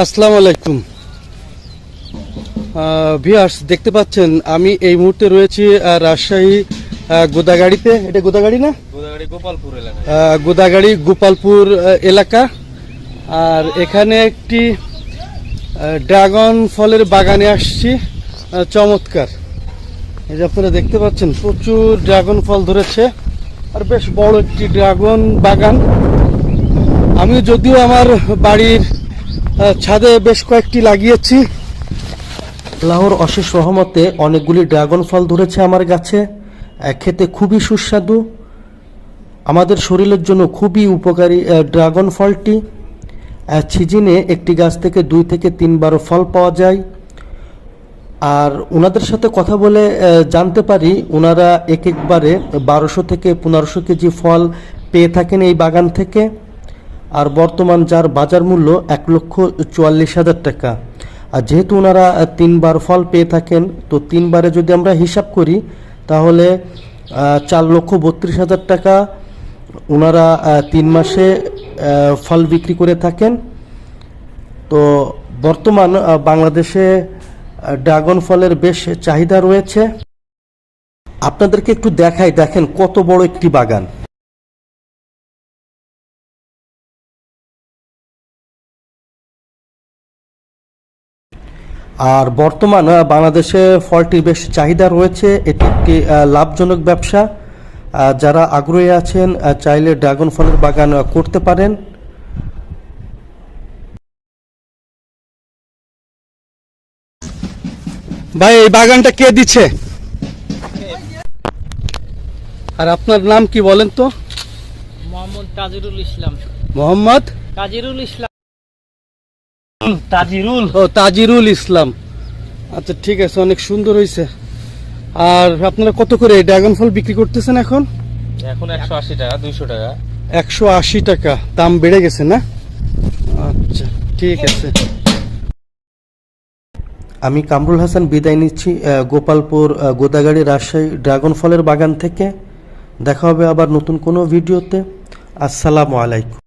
আসসালামু আলাইকুম। ভিয়ার্স দেখতে পাচ্ছেন আমি এই মুহূর্তে রয়েছি রাজশাহী গোদাগাড়িতে। এটা গোদাগাড়ি না? গোদাগাড়ি গোপালপুর এলাকা। গোদাগাড়ি গোপালপুর এলাকা। আর এখানে একটি ড্রাগন ফলের বাগানে আসছি চমৎকার। এই যে আপনারা দেখতে পাচ্ছেন প্রচুর ড্রাগন ফল ধরেছে। আর বেশ বড় একটি ড্রাগন বাগান। আমি যদিও আমার বাড়ির ছাদে বেশ কয়েকটি লাগিয়েছি। আল্লাহর অশেষ রহমতে অনেকগুলি ড্রাগন ফল ধরেছে আমার গাছে খেতে খুবই সুস্বাদু। আমাদের শরীরের জন্য খুবই উপকারী ড্রাগন ফলটি। সিজনে একটি গাছ থেকে দুই থেকে তিনবার ফল পাওয়া যায়। আর ওনাদের সাথে কথা বলে জানতে পারি ওনারা এক একবারে বারোশো থেকে পনেরোশো কেজি ফল পেয়ে থাকেন এই বাগান থেকে। আর বর্তমান যার বাজার মূল্য এক লক্ষ চুয়াল্লিশ হাজার টাকা। আর যেহেতু ওনারা তিনবার ফল পেয়ে থাকেন, তো তিনবারে যদি আমরা হিসাব করি, তাহলে চার লক্ষ বত্রিশ হাজার টাকা ওনারা তিন মাসে ফল বিক্রি করে থাকেন। তো বর্তমান বাংলাদেশে ড্রাগন ফলের বেশ চাহিদা রয়েছে। আপনাদেরকে একটু দেখাই, দেখেন কত বড় একটি বাগান। আর বর্তমান বাংলাদেশে ফলটির বেশ চাহিদা রয়েছে। এটি একটি লাভজনক ব্যবসা। যারা আগ্রহী আছেন চাইলে ড্রাগন ফলের বাগান করতে পারেন। ভাই এই বাগানটা কে দিচ্ছে? আর আপনার নাম কি বলেন তো? মোহাম্মদ তাজিরুল ইসলাম। মোহাম্মদ? তাজিরুল ইসলাম। তাজিরুল। ও তাজিরুল ইসলাম। আচ্ছা ঠিক আছে অনেক সুন্দর হয়েছে আর আপনারা কত করে ড্রাগন ফল বিক্রি করতেছেন এখন? এখন একশো আশি টাকা দুইশো টাকা। একশো আশি টাকা দাম বেড়ে গেছে না? আচ্ছা ঠিক আছে। আমি কামরুল হাসান বিদায় নিচ্ছি গোপালপুর গোদাগাড়ি রাজশাহী ড্রাগন ফলের বাগান থেকে। দেখা হবে আবার নতুন কোনো ভিডিওতে। আসসালামু আলাইকুম।